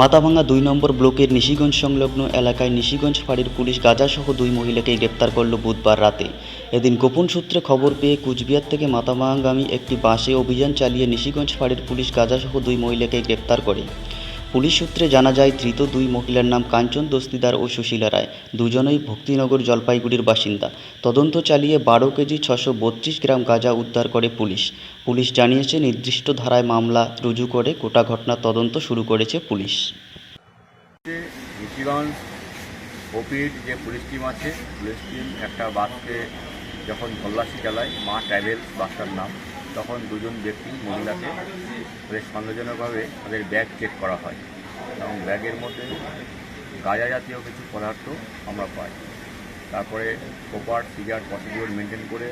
মাথাভাঙা দুই নম্বর ব্লকের নিশিগঞ্জ সংলগ্ন এলাকায় নিশিগঞ্জ ফাঁড়ির পুলিশ, গাজাসহ দুই মহিলাকে গ্রেপ্তার করল বুধবার রাতে। এদিন গোপন সূত্রে খবর পেয়ে কুচবিহার থেকে মাতাভাঙ্গামী একটি বাসে অভিযান চালিয়ে নিশিগঞ্জ ফাঁড়ির পুলিশ, গাজাসহ দুই মহিলাকে গ্রেপ্তার করে। পুলিশ সূত্রে জানা যায়, ধৃত দুই মহিলার নাম কাঞ্চন দস্তিদার ও সুশীলা রায়। দুজনেই ভক্তিনগর জলপাইগুড়ির বাসিন্দা। তদন্ত চালিয়ে বারো কেজি ছশো বত্রিশ গ্রাম গাঁজা উদ্ধার করে পুলিশ। পুলিশ জানিয়েছে, নির্দিষ্ট ধারায় মামলা রুজু করে গোটা ঘটনার তদন্ত শুরু করেছে পুলিশ। ওপির যে পুলিশ টিম আছে, পুলিশ টিম একটা বাসকে যখন তল্লাশি চালায়, মা ট্রাভেলস বাসটার নাম। তখন দুজন ব্যক্তি মহিলাকে বেশ সন্দেহজনকভাবে তাদের ব্যাগ চেক করা হয় এবং ব্যাগের মধ্যে গাঁজা জাতীয় কিছু পদার্থ আমরা পাই। তারপরে প্রপার সিগার প্রসিডিওর মেনটেন করে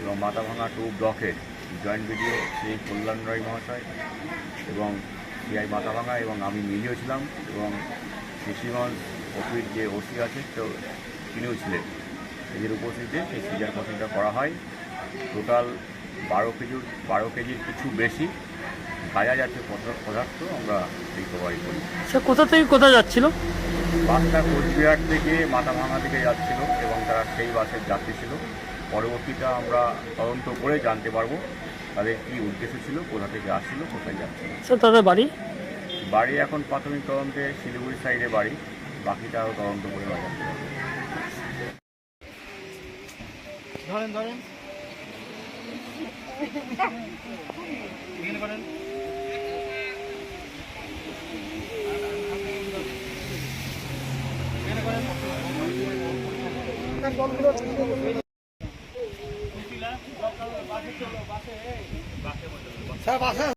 এবং মাথাভাঙা টু ব্লকের জয়েন্ট ভিডিও শ্রী কল্যাণ রায় মহাশয় এবং সিআই মাথাভাঙা এবং আমি মিলিয়েও ছিলাম এবং কৃষিগঞ্জ ওপির যে ওসি আছে, তো তিনিও ছিলেন। এদের উপস্থিতিতে সেই সিজার প্রসিডিটা করা হয়। টোটাল বারো কেজির বারো কেজির কিছু বেশি গাঁজা জাতীয় পদার্থ- পদার্থ আমরা রিকভারি করি। সে কোথা থেকে কোথায় যাচ্ছিল? বাসটা কোচবিহার থেকে মাথাভাঙা থেকে যাচ্ছিল এবং তারা সেই বাসের যাত্রী ছিল পরবর্তীটা আমরা তদন্ত করে জানতে পারব তাদের কী উদ্দেশ্য ছিল কোথা থেকে আসছিল কোথায় যাচ্ছিল। স্যার তাদের বাড়ি? বাড়ি এখন প্রাথমিক তদন্তে শিলিগুড়ি সাইডে বাড়ি বাকিটা আরও তদন্ত করে আমরা জানতে পারব। ধরেন ধরেন। বাসে বাসে।